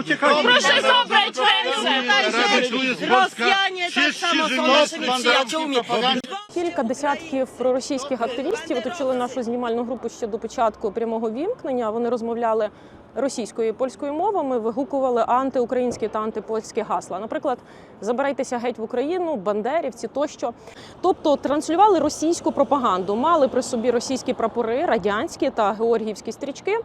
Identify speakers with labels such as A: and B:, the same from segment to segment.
A: Uciekaj.
B: Proszę zabrać ręce.
C: Rosjanie tak samo są naszymi przyjaciółmi.
D: Кілька десятків проросійських активістів оточили нашу знімальну групу ще до початку прямого вімкнення. Вони розмовляли російською і польською мовами, вигукували антиукраїнські та антипольські гасла. Наприклад, забирайтеся геть в Україну, бандерівці тощо. Тобто транслювали російську пропаганду, мали при собі російські прапори, радянські та георгіївські стрічки.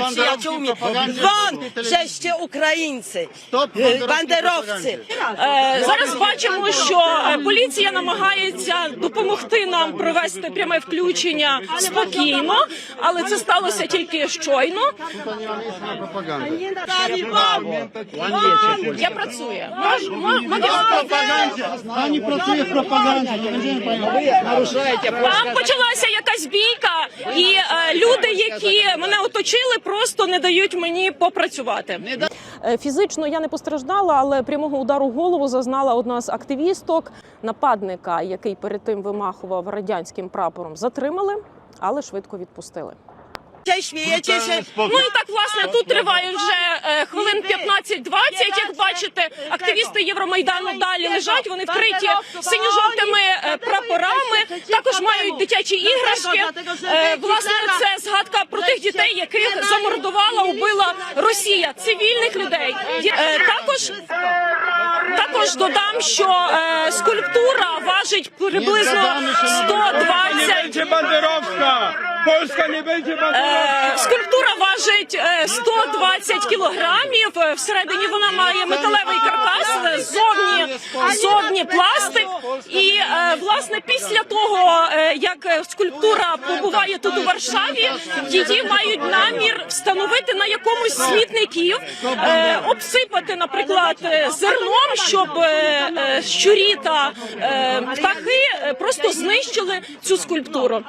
E: Banderowskiej propagandzie
C: Won,
E: w telewizji.
C: żeście Ukraińcy,
E: Стоп
C: e, banderowcy.
B: Е, Зараз бачимо, що е, поліція намагається допомогти нам провести пряме включення спокійно, але це сталося тільки щойно. Я працюю.
E: W propagandzie, nie będziemy pani
B: Там почалася якась бійка, і е, люди, які мене оточили, просто не дають мені попрацювати.
D: Е, Фізично я не постраждала, але прямого удару в голову зазнала одна з активісток. Нападника, який перед тим вимахував радянським прапором, затримали, але швидко відпустили.
C: Śmiejecie się.
B: Ну і так власне тут триває вже е, хвилин 15-20. Як бачите, активісти Євромайдану далі лежать. Вони вкриті синьо-жовтими е, прапорами. Також мають дитячі іграшки. Е, Власне, це згадка про тих дітей, яких замордувала, убила Росія, цивільних людей. Е, Також також додам, що е, скульптура важить приблизно 120
A: Będzie banderowska! Polska nie będzie banderowska!
B: Е, Скульптура важить е, 120 кілограмів. Е, Всередині вона має металевий каркас, е, ззовні, ззовні пластик. І е, власне після того, як е, скульптура побуває тут у Варшаві, її мають намір встановити на якомусь смітників, е, обсипати, наприклад, е, зерном, щоб щурі та птахи просто знищили цю скульптуру.